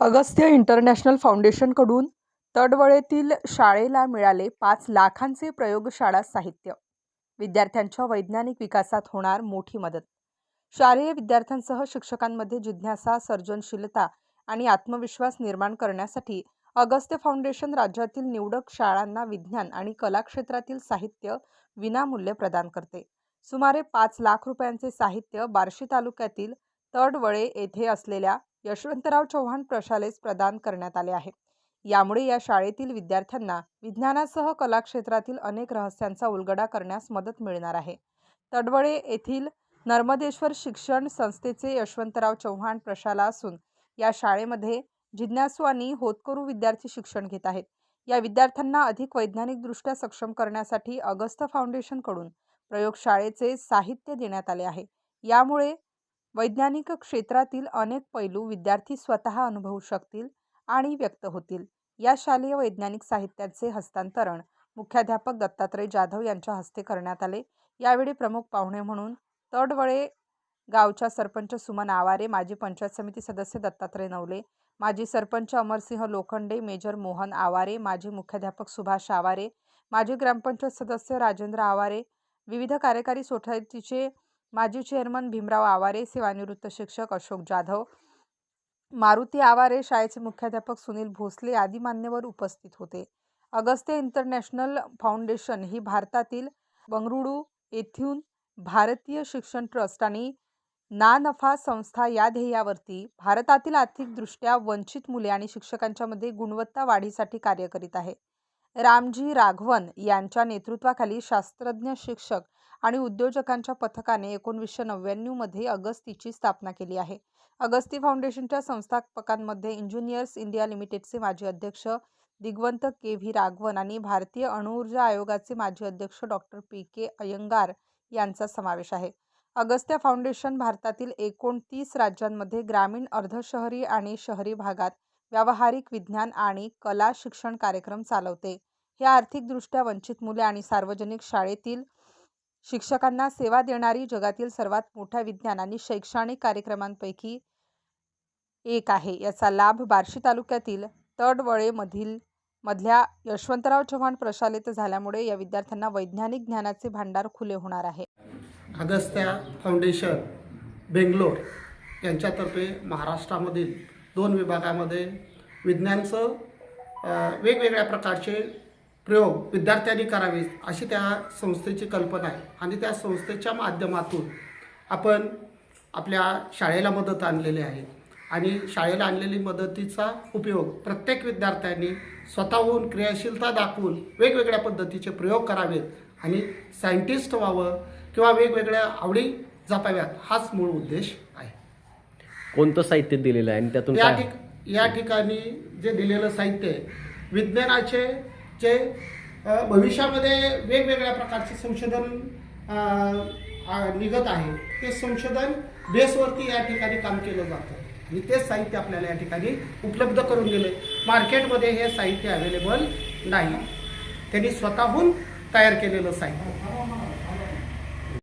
Agastya international फाउंडेशनकडून तडवळेतील शाळेला मिळाले पाच लाखांचे प्रयोगशाळा साहित्य. विद्यार्थ्यांच्या वैज्ञानिक विकासात होणार मोठी मदत. शालेय विद्यार्थ्यांसह शिक्षकांमध्ये जिज्ञासा सर्जनशीलता आणि आत्मविश्वास निर्माण करण्यासाठी अगस्त्य फाउंडेशन राज्यातील निवडक शाळांना विज्ञान आणि कला क्षेत्रातील साहित्य विनामूल्य प्रदान करते. सुमारे पाच लाख रुपयांचे साहित्य बार्शी तालुक्यातील तडवळे येथे असलेल्या यशवंतराव चव्हाण प्रशालेस प्रदान करण्यात आले आहे. यामुळे या शाळेतील विद्यार्थ्यांना विज्ञानासह कला क्षेत्रातील अनेक रहस्यांचा उलगडा करण्यास मदत मिळणार आहे. तडवळे येथील नर्मदेश्वर शिक्षण संस्थेचे यशवंतराव चव्हाण प्रशाला असून या शाळेमध्ये जिज्ञासू आणि होतकरू विद्यार्थी शिक्षण घेत आहेत. या विद्यार्थ्यांना अधिक वैज्ञानिकदृष्ट्या सक्षम करण्यासाठी अगस्त फाउंडेशनकडून प्रयोगशाळेचे साहित्य देण्यात आले आहे. यामुळे वैज्ञानिक क्षेत्रातील अनेक पैलू विद्यार्थी स्वतः अनुभवू शकतील आणि व्यक्त होतील. या शालेय वैज्ञानिक साहित्याचे हस्तांतरण मुख्याध्यापक दत्तात्रय जाधव यांच्या हस्ते करण्यात आले. यावेळी प्रमुख पाहुणे म्हणून तडवळे गावच्या सरपंच सुमन आवारे माजी पंचायत समिती सदस्य दत्तात्रय नवले माजी सरपंच अमरसिंह लोखंडे मेजर मोहन आवारे माजी मुख्याध्यापक सुभाष आवारे माजी ग्रामपंचायत सदस्य राजेंद्र आवारे विविध कार्यकारी सोसायटीचे माजी चेअरमन भीमराव आवारे सेवानिवृत्त शिक्षक अशोक जाधव मारुती आवारे शाळेचे मुख्याध्यापक सुनील भोसले आदी मान्यवर उपस्थित होते. अगस्त्य इंटरनॅशनल फाउंडेशन ही भारतातील बंगळुरू येथून भारतीय शिक्षण ट्रस्ट आणि ना नफा संस्था या ध्येयावरती भारतातील आर्थिकदृष्ट्या वंचित मुले आणि शिक्षकांच्यामध्ये गुणवत्ता वाढीसाठी कार्य करीत आहे. रामजी राघवन यांच्या नेतृत्वाखाली शास्त्रज्ञ शिक्षक आणि उद्योजकांच्या पथकाने एकोणीसशे नव्याण्णवमध्ये अगस्तीची स्थापना केली आहे. अगस्ती फाउंडेशनच्या संस्थापकांमध्ये इंजिनियर्स इंडिया लिमिटेडचे माजी अध्यक्ष दिग्वंत के व्ही राघवन आणि भारतीय अणुऊर्जा आयोगाचे माजी अध्यक्ष डॉक्टर पी. के. अयंगार यांचा समावेश आहे. अगस्त्या फाउंडेशन भारतातील एकोणतीस राज्यांमध्ये ग्रामीण अर्धशहरी आणि शहरी भागात व्यावहारिक विज्ञान आणि कला शिक्षण कार्यक्रम चालवते. हे आर्थिकदृष्ट्या वंचित मुले आणि सार्वजनिक शाळेतील शिक्षकांना सेवा देणारी जगातील सर्वात मोठ्या विज्ञान आणि शैक्षणिक कार्यक्रमांपैकी एक आहे. याचा लाभ बार्शी तालुक्यातील तडवळेमधील मधल्या यशवंतराव चव्हाण प्रशालेत झाल्यामुळे या विद्यार्थ्यांना वैज्ञानिक ज्ञानाचे भांडार खुले होणार आहे. अगस्त्या फाउंडेशन बेंगलोर यांच्यातर्फे महाराष्ट्रामधील दोन विभागामध्ये विज्ञानचं वेगवेगळ्या प्रकारचे प्रयोग विद्यार्थ्यांनी करावे अशी त्या संस्थेची कल्पना आहे. आणि त्या संस्थेच्या माध्यमातून आपण आपल्या शाळेला मदत आणलेली आहे. आणि शाळेला आणलेली मदतीचा उपयोग प्रत्येक विद्यार्थ्यांनी स्वतःहून क्रियाशीलता दाखवून वेगवेगळ्या पद्धतीचे प्रयोग करावेत आणि सायंटिस्ट व्हावं किंवा वेगवेगळ्या आवडी जपाव्यात हाच मूळ उद्देश आहे. कोणतं साहित्य दिलेलं आहे आणि त्यातून या ठिक या ठिकाणी जे दिलेलं साहित्य आहे विज्ञानाचे जे भविष्यामध्ये वेगवेगळ्या प्रकारचे संशोधन निघत आहे. ते संशोधन बेसवरती या ठिकाणी काम केलं जातं. आणि तेच साहित्य आपल्याला या ठिकाणी उपलब्ध करून दिले मार्केटमध्ये हे साहित्य अवेलेबल नाही. त्यांनी स्वतःहून तयार केलेलं साहित्य.